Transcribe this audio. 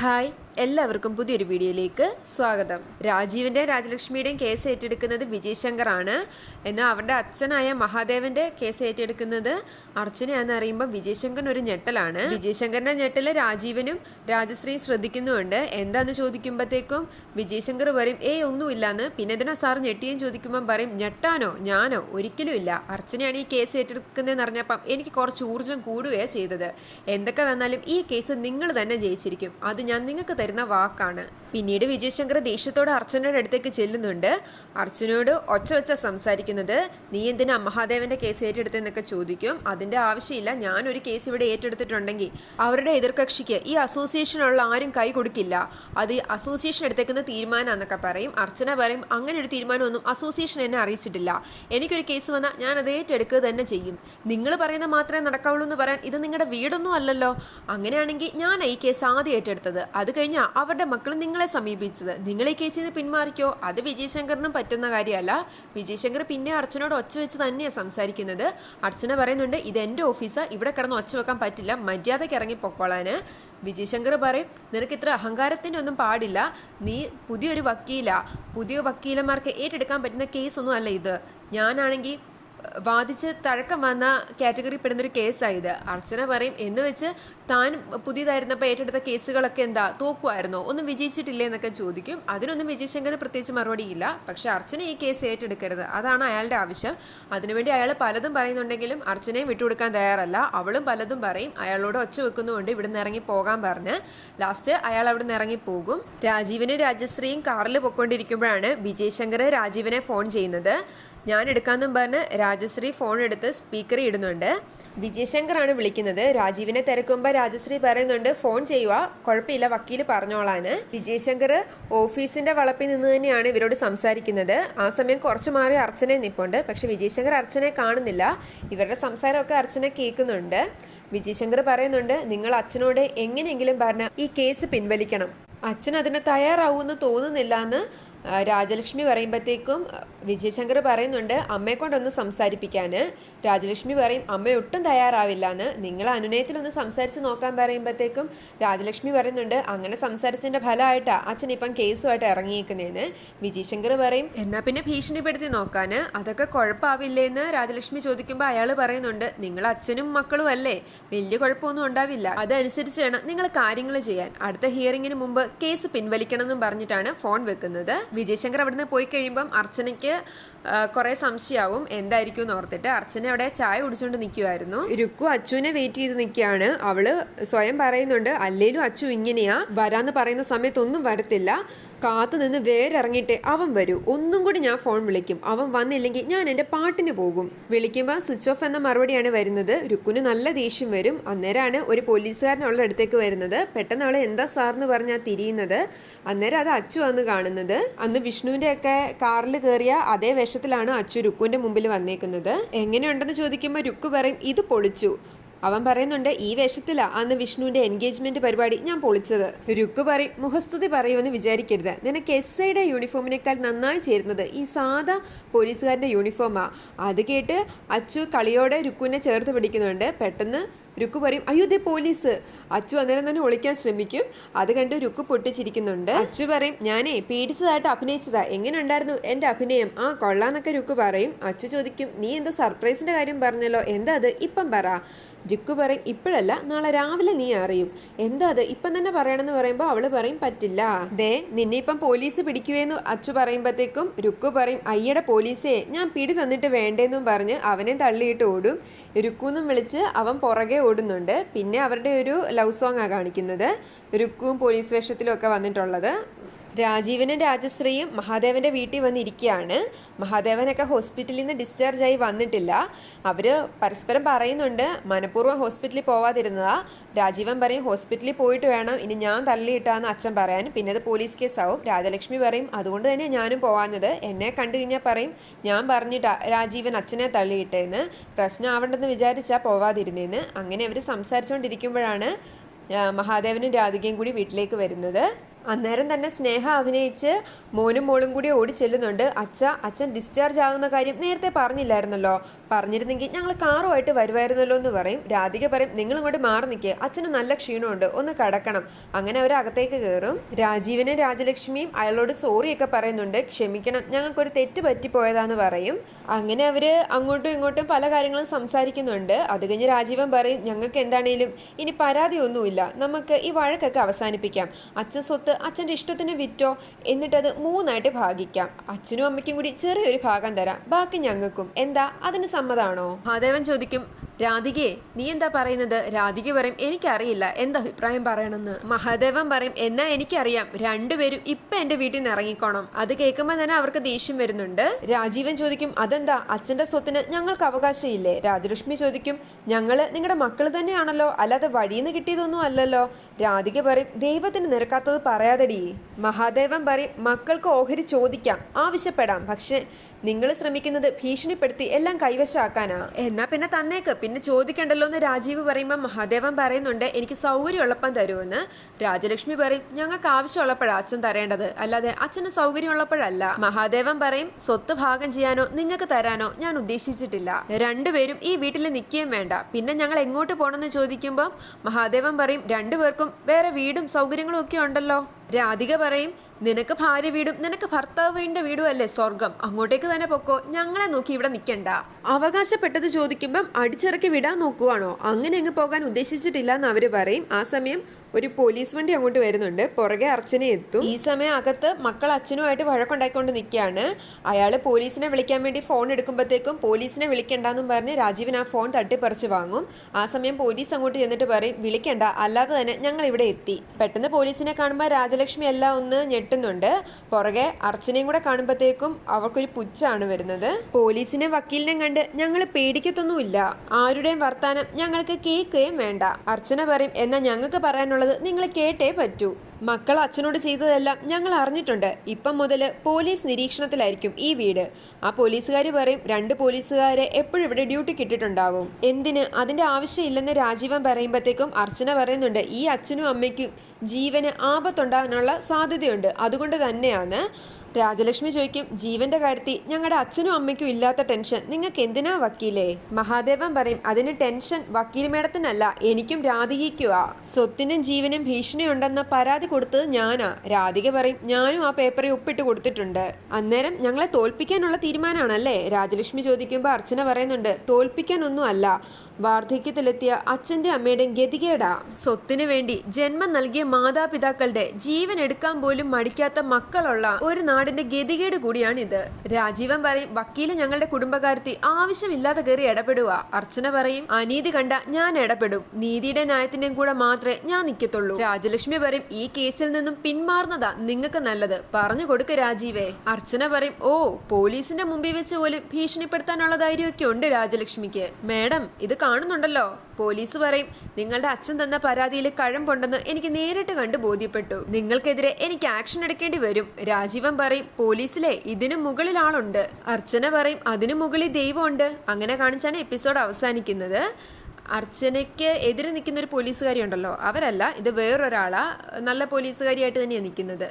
Hi എല്ലാവർക്കും പുതിയൊരു വീഡിയോയിലേക്ക് സ്വാഗതം. രാജീവിന്റെ രാജലക്ഷ്മിയുടെയും കേസ് ഏറ്റെടുക്കുന്നത് വിജയ് ശങ്കർ ആണ് എന്നാൽ അവരുടെ അച്ഛനായ മഹാദേവന്റെ കേസ് ഏറ്റെടുക്കുന്നത് അർച്ചനയാണെന്ന് അറിയുമ്പോൾ വിജയ് ശങ്കറിന് ഒരു ഞെട്ടലാണ്. വിജയ് ശങ്കറിന്റെ ഞെട്ടൽ രാജീവനും രാജശ്രീയും ശ്രദ്ധിക്കുന്നുണ്ട്. എന്താന്ന് ചോദിക്കുമ്പോഴത്തേക്കും വിജയ് ശങ്കർ പറയും ഏയ് ഒന്നുമില്ലാന്ന് പിന്നെ ഇതിനാ സാർ ഞെട്ടിയും ചോദിക്കുമ്പോൾ പറയും ഞെട്ടാനോ? ഞാനോ? ഒരിക്കലും ഇല്ല. അർച്ചനയാണ് ഈ കേസ് ഏറ്റെടുക്കുന്നതെന്ന് അറിഞ്ഞപ്പം എനിക്ക് കുറച്ച് ഊർജം കൂടുകയാണ് ചെയ്തത്. എന്തൊക്കെ വന്നാലും ഈ കേസ് നിങ്ങൾ തന്നെ ജയിച്ചിരിക്കും. അത് ഞാൻ നിങ്ങൾക്ക് തരുന്ന വാക്കാണ്. പിന്നീട് വിജയശങ്കർ ദേഷ്യത്തോടെ അർച്ചനയുടെ അടുത്തേക്ക് ചെല്ലുന്നുണ്ട്. അർച്ചനയോട് ഒച്ച വെച്ച സംസാരിക്കുന്നത് നീ എന്തിനാ മഹാദേവന്റെ കേസ് ഏറ്റെടുത്തെന്നൊക്കെ ചോദിക്കും? അതിന്റെ ആവശ്യമില്ല. ഒരു കേസ് ഇവിടെ ഏറ്റെടുത്തിട്ടുണ്ടെങ്കിൽ അവരുടെ എതിർകക്ഷിക്ക് ഈ അസോസിയേഷനുള്ള ആരും കൈ കൊടുക്കില്ല. അത് അസോസിയേഷൻ എടുത്തേക്കുന്ന തീരുമാനമാണെന്നൊക്കെ പറയും. അർച്ചന പറയും അങ്ങനെ ഒരു തീരുമാനമൊന്നും അസോസിയേഷൻ എന്നെ അറിയിച്ചിട്ടില്ല. എനിക്കൊരു കേസ് വന്നാൽ ഞാൻ അത് ഏറ്റെടുക്കുക തന്നെ ചെയ്യും. നിങ്ങൾ പറയുന്ന മാത്രമേ നടക്കാവുള്ളൂ എന്ന് പറയാൻ ഇത് നിങ്ങളുടെ വീടൊന്നും അല്ലല്ലോ. അങ്ങനെയാണെങ്കിൽ ഞാൻ ഈ കേസ് ആദ്യം ഏറ്റെടുത്തത്. അത് കഴിഞ്ഞാൽ അവരുടെ മക്കൾ നിങ്ങളെ സമീപിച്ചത്. നിങ്ങൾ ഈ കേസിൽ നിന്ന് പിന്മാറിക്കോ? അത് വിജയശങ്കറിനും പറ്റുന്ന കാര്യമല്ല. വിജയശങ്കർ പിന്നെ അർച്ചനോട് ഒച്ച വെച്ച് തന്നെയാണ് സംസാരിക്കുന്നത്. അർച്ചന പറയുന്നുണ്ട് ഇത് എന്റെ ഓഫീസാണ് ഇവിടെ കിടന്ന് ഒച്ച വെക്കാൻ പറ്റില്ല. മര്യാദയ്ക്ക് ഇറങ്ങി പൊക്കോളാന്. വിജയശങ്കർ പറയും നിനക്ക് ഇത്ര അഹങ്കാരത്തിന്റെ ഒന്നും പാടില്ല. നീ പുതിയൊരു വക്കീല. പുതിയ വക്കീലന്മാർക്ക് ഏറ്റെടുക്കാൻ പറ്റുന്ന കേസൊന്നും അല്ല ഇത്. ഞാനാണെങ്കിൽ വാദിച്ച് തഴക്കം വന്ന കാറ്റഗറി പെടുന്നൊരു കേസായത് അർച്ചന പറയും എന്ന് വെച്ച് താൻ പുതിയതായിരുന്നപ്പോൾ ഏറ്റെടുത്ത കേസുകളൊക്കെ എന്താ തോക്കുമായിരുന്നോ ഒന്നും വിജയിച്ചിട്ടില്ലേ? എന്നൊക്കെ ചോദിക്കും. അതിനൊന്നും വിജയശങ്കർ പ്രത്യേകിച്ച് മറുപടിയില്ല പക്ഷേ അർച്ചന ഈ കേസ് ഏറ്റെടുക്കരുത്. അതാണ് അയാളുടെ ആവശ്യം. അതിനുവേണ്ടി അയാൾ പലതും പറയുന്നുണ്ടെങ്കിലും അർച്ചനയെ വിട്ടുകൊടുക്കാൻ തയ്യാറല്ല. അവളും പലതും പറയും. അയാളോട് ഒച്ച വെക്കുന്നുകൊണ്ട് ഇവിടുന്ന് ഇറങ്ങി പോകാൻ പറഞ്ഞ്. ലാസ്റ്റ് അയാൾ അവിടെ നിന്ന് ഇറങ്ങി പോകും. രാജീവിനും രാജശ്രീയും കാറിൽ പൊയ്ക്കൊണ്ടിരിക്കുമ്പോഴാണ് വിജയശങ്കർ രാജീവിനെ ഫോൺ ചെയ്യുന്നത്. ഞാൻ എടുക്കാമെന്നും പറഞ്ഞ് രാജശ്രീ ഫോൺ എടുത്ത് സ്പീക്കർ ഇടുന്നുണ്ട്. വിജയശങ്കറാണ് വിളിക്കുന്നത്. രാജീവിനെ തിരക്കുമ്പോൾ രാജശ്രീ പറയുന്നുണ്ട് ഫോൺ ചെയ്യുക കുഴപ്പമില്ല വക്കീൽ പറഞ്ഞോളാന് വിജയശങ്കർ ഓഫീസിന്റെ വളപ്പിൽ നിന്ന് തന്നെയാണ് ഇവരോട് സംസാരിക്കുന്നത്. ആ സമയം കുറച്ച് മാറി അർച്ചനെ നിപ്പുണ്ട്. പക്ഷെ വിജയശങ്കർ അർച്ചനെ കാണുന്നില്ല. ഇവരുടെ സംസാരമൊക്കെ അർച്ചന കേൾക്കുന്നുണ്ട്. വിജയശങ്കർ പറയുന്നുണ്ട് നിങ്ങൾ അച്ഛനോട് എങ്ങനെയെങ്കിലും പറഞ്ഞ ഈ കേസ് പിൻവലിക്കണം. അച്ഛൻ അതിന് തയ്യാറാവുമെന്ന് തോന്നുന്നില്ല എന്ന് രാജലക്ഷ്മി പറയുമ്പോഴത്തേക്കും വിജയശങ്കർ പറയുന്നുണ്ട് അമ്മയെ കൊണ്ടൊന്ന് സംസാരിപ്പിക്കാൻ രാജലക്ഷ്മി പറയും അമ്മ ഒട്ടും തയ്യാറാവില്ല എന്ന് നിങ്ങൾ അനുനയത്തിലൊന്ന് സംസാരിച്ച് നോക്കാൻ പറയുമ്പോഴത്തേക്കും രാജലക്ഷ്മി പറയുന്നുണ്ട് അങ്ങനെ സംസാരിച്ചതിന്റെ ഫലമായിട്ടാ അച്ഛൻ ഇപ്പം കേസുമായിട്ട് ഇറങ്ങിയേക്കുന്നതെന്ന് വിജയശങ്കർ പറയും എന്നാൽ പിന്നെ ഭീഷണിപ്പെടുത്തി നോക്കാൻ അതൊക്കെ കുഴപ്പമാവില്ലേന്ന്? രാജലക്ഷ്മി ചോദിക്കുമ്പോൾ അയാൾ പറയുന്നുണ്ട് നിങ്ങൾ അച്ഛനും മക്കളും അല്ലേ? വലിയ കുഴപ്പമൊന്നും ഉണ്ടാവില്ല. അതനുസരിച്ച് വേണം നിങ്ങൾ കാര്യങ്ങൾ ചെയ്യാൻ. അടുത്ത ഹിയറിങ്ങിന് മുമ്പ് കേസ് പിൻവലിക്കണമെന്നും പറഞ്ഞിട്ടാണ് ഫോൺ വെക്കുന്നത്. വിജയശങ്കർ അവിടുന്ന് പോയി കഴിയുമ്പം അർച്ചനയ്ക്ക് കുറെ സംശയമാവും. എന്തായിരിക്കും എന്ന് ഓർത്തിട്ട് അർച്ചന അവിടെ ചായ കുടിച്ചുകൊണ്ട് നിൽക്കുമായിരുന്നു രുക്കു അച്ചുവിനെ വെയിറ്റ് ചെയ്ത് നിൽക്കുകയാണ് അവൾ സ്വയം പറയുന്നുണ്ട് അല്ലേലും അച്ചു ഇങ്ങനെയാ. വരാന്ന് പറയുന്ന സമയത്തൊന്നും വരത്തില്ല. കാത്തു നിന്ന് വേറിറങ്ങിയിട്ട് അവൻ വരൂ. ഒന്നും കൂടി ഞാൻ ഫോൺ വിളിക്കും. അവൻ വന്നില്ലെങ്കിൽ ഞാൻ എന്റെ പാട്ടിന് പോകും. വിളിക്കുമ്പോൾ സ്വിച്ച് ഓഫ് എന്ന മറുപടിയാണ് വരുന്നത്. രുക്കുന് നല്ല ദേഷ്യം വരും. അന്നേരമാണ് ഒരു പോലീസുകാരൻ അവളുടെ അടുത്തേക്ക് വരുന്നത്. പെട്ടെന്ന് അവളെ എന്താ സാർ എന്ന് പറഞ്ഞാൽ തിരിയുന്നത്. അന്നേരം അത് അച്ചു വന്ന് കാണുന്നത്. അന്ന് വിഷ്ണുവിന്റെ ഒക്കെ കാറിൽ കയറിയ അതേ വേഷത്തിലാണ് അച്ചു രുക്കുവിന്റെ മുമ്പിൽ വന്നേക്കുന്നത്. എങ്ങനെയുണ്ടെന്ന് ചോദിക്കുമ്പോൾ രുക്കു പറയും ഇത് പൊളിച്ചു. അവൻ പറയുന്നുണ്ട് ഈ വേഷത്തിലാ അന്ന് വിഷ്ണുവിന്റെ എൻഗേജ്മെന്റ് പരിപാടി ഞാൻ പൊളിച്ചത്. രുക്ക് പറയും മുഖസ്തുതി പറയുമെന്ന് വിചാരിക്കരുത്. നിനക്ക് എസ് ഐയുടെ യൂണിഫോമിനേക്കാൾ നന്നായി ചേരുന്നത് ഈ സാധാ പോലീസുകാരന്റെ യൂണിഫോമാ. അത് കേട്ട് അച്ചു കളിയോടെ രുക്കുവിനെ ചേർത്ത് പിടിക്കുന്നുണ്ട്. പെട്ടെന്ന് രുക്കു പറയും അയ്യോ ദേ പോലീസ്. അച്ചു അന്നേരം തന്നെ ഒളിക്കാൻ ശ്രമിക്കും. അത് കണ്ട് രുക്കു പൊട്ടിച്ചിരിക്കുന്നുണ്ട്. അച്ചു പറയും ഞാനേ പേടിച്ചതായിട്ട് അഭിനയിച്ചതാ. എങ്ങനെ ഉണ്ടായിരുന്നു എന്റെ അഭിനയം? ആ കൊള്ളാന്നൊക്കെ രുക്കു പറയും. അച്ചു ചോദിക്കും നീ എന്തോ സർപ്രൈസിന്റെ കാര്യം പറഞ്ഞല്ലോ. എന്താ അത്? ഇപ്പം പറ. രുക്കു പറയും ഇപ്പോഴല്ല നാളെ രാവിലെ നീ അറിയും. എന്താ അത്? ഇപ്പം തന്നെ പറയണമെന്ന് പറയുമ്പോൾ അവൾ പറയും പറ്റില്ല. ദേ നിന്നെ ഇപ്പം പോലീസ് പിടിക്കുവേന്ന് അച്ചു പറയുമ്പോഴത്തേക്കും രുക്കു പറയും അയ്യടെ പോലീസേ ഞാൻ പിടി തന്നിട്ട് വേണ്ടേന്നും പറഞ്ഞ് അവനെ തള്ളിയിട്ട് ഓടും. രുക്കുന്നും വിളിച്ച് അവൻ പുറകെ ഓടുന്നുണ്ട്. പിന്നെ അവരുടെ ഒരു ലവ് സോങ് ആണ് കാണിക്കുന്നത് രുക്കും പോലീസ് വേഷത്തിലും ഒക്കെ വന്നിട്ടുള്ളത്. രാജീവനും രാജശ്രീയും മഹാദേവന്റെ വീട്ടിൽ വന്നിരിക്കുകയാണ്. മഹാദേവനൊക്കെ ഹോസ്പിറ്റലിൽ നിന്ന് ഡിസ്ചാർജ് ആയി വന്നിട്ടില്ല. അവർ പരസ്പരം പറയുന്നുണ്ട് മനഃപൂർവം ഹോസ്പിറ്റലിൽ പോവാതിരുന്നതാ. രാജീവൻ പറയും ഹോസ്പിറ്റലിൽ പോയിട്ട് വേണം. ഇനി ഞാൻ തള്ളിയിട്ടാന്ന് അച്ഛൻ പറയാൻ. പിന്നെ അത് പോലീസ് കേസാവും രാജലക്ഷ്മി പറയും അതുകൊണ്ട് തന്നെ ഞാനും പോവാഞ്ഞത്. എന്നെ കണ്ടു കഴിഞ്ഞാൽ പറയും ഞാൻ പറഞ്ഞിട്ട് രാജീവൻ അച്ഛനെ തള്ളിയിട്ടേന്ന്. പ്രശ്നം ആവണ്ടെന്ന് വിചാരിച്ചാ പോവാതിരുന്നേന്ന്. അങ്ങനെ അവർ സംസാരിച്ചുകൊണ്ടിരിക്കുമ്പോഴാണ് മഹാദേവനും രാധികയും കൂടി വീട്ടിലേക്ക് വരുന്നത്. അന്നേരം തന്നെ സ്നേഹ അഭിനയിച്ച് മോനും മോളും കൂടി ഓടി ചെല്ലുന്നുണ്ട്. അച്ഛ അച്ഛൻ ഡിസ്ചാർജ് ആകുന്ന കാര്യം നേരത്തെ പറഞ്ഞില്ലായിരുന്നല്ലോ. പറഞ്ഞിരുന്നെങ്കിൽ ഞങ്ങൾ കാറുമായിട്ട് വരുമായിരുന്നല്ലോ എന്ന് പറയും. രാധിക പറയും നിങ്ങൾ ഇങ്ങോട്ട് മാറി നിൽക്കുക അച്ഛന് നല്ല ക്ഷീണമുണ്ട്. ഒന്ന് കടക്കണം. അങ്ങനെ അവർ അകത്തേക്ക് കയറും രാജീവനും രാജലക്ഷ്മിയും അയാളോട് സോറിയൊക്കെ പറയുന്നുണ്ട്. ക്ഷമിക്കണം. ഞങ്ങൾക്കൊരു തെറ്റ് പറ്റിപ്പോയതാന്ന് പറയും. അങ്ങനെ അവർ അങ്ങോട്ടും ഇങ്ങോട്ടും പല കാര്യങ്ങളും സംസാരിക്കുന്നുണ്ട്. അത് കഴിഞ്ഞ് രാജീവൻ പറയും ഞങ്ങൾക്ക് എന്താണേലും ഇനി പരാതിയൊന്നുമില്ല. നമുക്ക് ഈ വഴക്കൊക്കെ അവസാനിപ്പിക്കാം. അച്ഛൻ സ്വത്ത് അച്ഛന്റെ ഇഷ്ടത്തിന് വിറ്റോ എന്നിട്ടത് മൂന്നായിട്ട് ഭാഗിക്കാം. അച്ഛനും അമ്മയ്ക്കും കൂടി ചെറിയൊരു ഭാഗം തരാം. ബാക്കി ഞങ്ങൾക്കും. എന്താ? അതിന് സമ്മതാണോ? മഹാദേവൻ ചോദിക്കും രാധികയെ നീ എന്താ പറയുന്നത്? രാധിക പറയും എനിക്കറിയില്ല. എന്താ അഭിപ്രായം പറയണമെന്ന്? മഹാദേവൻ പറയും എന്നാ എനിക്കറിയാം. രണ്ടുപേരും ഇപ്പൊ എന്റെ വീട്ടിൽ നിന്ന് ഇറങ്ങിക്കോണം. അത് കേൾക്കുമ്പോൾ തന്നെ അവർക്ക് ദേഷ്യം വരുന്നുണ്ട്. രാജീവൻ ചോദിക്കും അതെന്താ? അച്ഛന്റെ സ്വത്തിന് ഞങ്ങൾക്ക് അവകാശമില്ലേ? രാജലക്ഷ്മി ചോദിക്കും ഞങ്ങൾ നിങ്ങളുടെ മക്കൾ തന്നെയാണല്ലോ? അല്ലാതെ വഴിയിന്ന് കിട്ടിയതൊന്നും അല്ലല്ലോ? രാധിക പറയും ദൈവത്തിന് നിരക്കാത്തത് പറയാതെടി. മഹാദേവൻ പറയും മക്കൾക്ക് ഓഹരി ചോദിക്കാം. ആവശ്യപ്പെടാം. പക്ഷെ നിങ്ങൾ ശ്രമിക്കുന്നത് ഭീഷണിപ്പെടുത്തി എല്ലാം കൈവശാക്കാനാ. എന്നാ പിന്നെ തന്നേക്ക്. പിന്നെ ചോദിക്കണ്ടല്ലോ എന്ന് രാജീവ് പറയുമ്പോൾ മഹാദേവൻ പറയുന്നുണ്ട് എനിക്ക് സൗകര്യമുള്ളപ്പം തരുമെന്ന്. രാജലക്ഷ്മി പറയും ഞങ്ങൾക്ക് ആവശ്യമുള്ളപ്പോഴാണ് അച്ഛൻ തരേണ്ടത്. അല്ലാതെ അച്ഛന് സൗകര്യമുള്ളപ്പോഴല്ല മഹാദേവൻ പറയും സ്വത്ത് ഭാഗം ചെയ്യാനോ നിങ്ങൾക്ക് തരാനോ ഞാൻ ഉദ്ദേശിച്ചിട്ടില്ല. രണ്ടുപേരും ഈ വീട്ടിൽ നിൽക്കുകയും വേണ്ട. പിന്നെ ഞങ്ങൾ എങ്ങോട്ട് പോകണമെന്ന് ചോദിക്കുമ്പോൾ മഹാദേവൻ പറയും രണ്ടുപേർക്കും വേറെ വീടും സൗകര്യങ്ങളും ഒക്കെ ഉണ്ടല്ലോ. രാധിക പറയും നിനക്ക് ഭാര്യ വീടും നിനക്ക് ഭർത്താവിന്റെ വീടും അല്ലേ സ്വർഗം? അങ്ങോട്ടേക്ക് തന്നെ പൊക്കോ. ഞങ്ങളെ നോക്കി ഇവിടെ നിൽക്കണ്ട അവകാശപ്പെട്ടത് ചോദിക്കുമ്പം അടിച്ചിറക്കി വിടാൻ നോക്കുവാണോ? അങ്ങനെ അങ്ങ് പോകാൻ ഉദ്ദേശിച്ചിട്ടില്ല എന്ന് അവർ പറയും. ആ സമയം ഒരു പോലീസ് വണ്ടി അങ്ങോട്ട് വരുന്നുണ്ട്. പുറകെ അർച്ചന എത്തും. ഈ സമയം അകത്ത് മക്കൾ അച്ഛനുമായിട്ട് വഴക്കുണ്ടായിക്കൊണ്ട് നിൽക്കുകയാണ് അയാൾ പോലീസിനെ വിളിക്കാൻ വേണ്ടി ഫോൺ എടുക്കുമ്പോഴത്തേക്കും പോലീസിനെ വിളിക്കണ്ടെന്നും പറഞ്ഞ് രാജീവൻ ആ ഫോൺ തട്ടിപ്പറിച്ച് വാങ്ങും. ആ സമയം പോലീസ് അങ്ങോട്ട് ചെന്നിട്ട് പറയും വിളിക്കണ്ട. അല്ലാതെ തന്നെ ഞങ്ങൾ ഇവിടെ എത്തി. പെട്ടെന്ന് പോലീസിനെ കാണുമ്പോൾ രാജലക്ഷ്മി എല്ലാം ഒന്ന് ഞെട്ടുന്നുണ്ട് പുറകെ അർച്ചനയും കൂടെ കാണുമ്പോഴത്തേക്കും അവർക്കൊരു പുച്ഛാണ് വരുന്നത്. പോലീസിനെ വക്കീലിനെ കണ്ട് ഞങ്ങൾ പേടിക്കത്തൊന്നുമില്ല. ആരുടെയും വർത്താനം ഞങ്ങൾക്ക് കേൾക്കുകയും വേണ്ട. അർച്ചന പറയും എന്നാൽ ഞങ്ങൾക്ക് പറയാനുള്ളത് നിങ്ങൾ കേട്ടേ പറ്റൂ. മക്കൾ അച്ഛനോട് ചെയ്തതെല്ലാം ഞങ്ങൾ അറിഞ്ഞിട്ടുണ്ട്. ഇപ്പം മുതൽ പോലീസ് നിരീക്ഷണത്തിലായിരിക്കും ഈ വീട്. ആ പോലീസുകാർ പറയും രണ്ട് പോലീസുകാരെ എപ്പോഴും ഇവിടെ ഡ്യൂട്ടി കിട്ടിയിട്ടുണ്ടാവും. എന്തിന്? അതിന്റെ ആവശ്യമില്ലെന്ന് രാജീവൻ പറയുമ്പോഴത്തേക്കും അർച്ചന പറയുന്നുണ്ട് ഈ അച്ഛനും അമ്മയ്ക്കും ജീവന് ആപത്തുണ്ടാകാനുള്ള സാധ്യതയുണ്ട്. അതുകൊണ്ട് തന്നെയാണ് രാജലക്ഷ്മി ചോദിക്കും ജീവന്റെ കാര്യത്തിൽ ഞങ്ങളുടെ അച്ഛനും അമ്മയ്ക്കും ഇല്ലാത്ത ടെൻഷൻ നിങ്ങൾക്ക് എന്തിനാ വക്കീലേ? മഹാദേവൻ പറയും അതിന് ടെൻഷൻ വക്കീൽ മേഡത്തിനല്ല എനിക്കും രാധികയ്ക്കുവാ. സ്വത്തിനും ജീവനും ഭീഷണിയുണ്ടെന്ന പരാതി കൊടുത്തത് ഞാനാ. രാധിക പറയും ഞാനും ആ പേപ്പറിൽ ഒപ്പിട്ട് കൊടുത്തിട്ടുണ്ട്. അന്നേരം ഞങ്ങളെ തോൽപ്പിക്കാനുള്ള തീരുമാനമാണല്ലേ രാജലക്ഷ്മി ചോദിക്കുമ്പോൾ അർച്ചന പറയുന്നുണ്ട് തോൽപ്പിക്കാനൊന്നും അല്ല വാർദ്ധക്യത്തിലെത്തിയ അച്ഛന്റെ അമ്മയുടെയും ഗതികേടാ. സ്വത്തിനു വേണ്ടി ജന്മം നൽകിയ മാതാപിതാക്കളുടെ ജീവൻ എടുക്കാൻ പോലും മടിക്കാത്ത മക്കളുള്ള ഒരു നാടിന്റെ ഗതികേട് കൂടിയാണിത്. രാജീവൻ പറയും വക്കീൽ ഞങ്ങളുടെ കുടുംബകാരത്തി ആവശ്യമില്ലാതെ കയറി ഇടപെടുക. അർച്ചന പറയും അനീതി കണ്ട ഞാൻ ഇടപെടും. നീതിയുടെ ന്യായത്തിന്റെയും കൂടെ മാത്രമേ ഞാൻ നിൽക്കത്തുള്ളൂ രാജലക്ഷ്മി പറയും ഈ കേസിൽ നിന്നും പിന്മാറുന്നതാ നിങ്ങൾക്ക് നല്ലത്. പറഞ്ഞു കൊടുക്ക രാജീവേ. അർച്ചന പറയും ഓ പോലീസിന്റെ മുമ്പിൽ വെച്ച് പോലും ഭീഷണിപ്പെടുത്താനുള്ള ധൈര്യമൊക്കെ ഉണ്ട് രാജലക്ഷ്മിക്ക്. മേഡം ഇത് കാണുന്നുണ്ടല്ലോ. പോലീസ് പറയും നിങ്ങളുടെ അച്ഛൻ തന്ന പരാതിയിൽ കഴമ്പുണ്ടെന്ന് എനിക്ക് നേരിട്ട് കണ്ട് ബോധ്യപ്പെട്ടു. നിങ്ങൾക്കെതിരെ എനിക്ക് ആക്ഷൻ എടുക്കേണ്ടി വരും. രാജീവൻ പറയും പോലീസിലെ ഇതിനു മുകളിൽ ആളുണ്ട്. അർച്ചന പറയും അതിനു മുകളിൽ ദൈവമുണ്ട്. അങ്ങനെ കാണിച്ചാണ് എപ്പിസോഡ് അവസാനിക്കുന്നത്. അർച്ചനയ്ക്ക് എതിരെ നിൽക്കുന്ന ഒരു പോലീസുകാരി ഉണ്ടല്ലോ അവരല്ല ഇത് വേറൊരാളാ നല്ല പോലീസുകാരിയായിട്ട് തന്നെയാണ് നിൽക്കുന്നത്.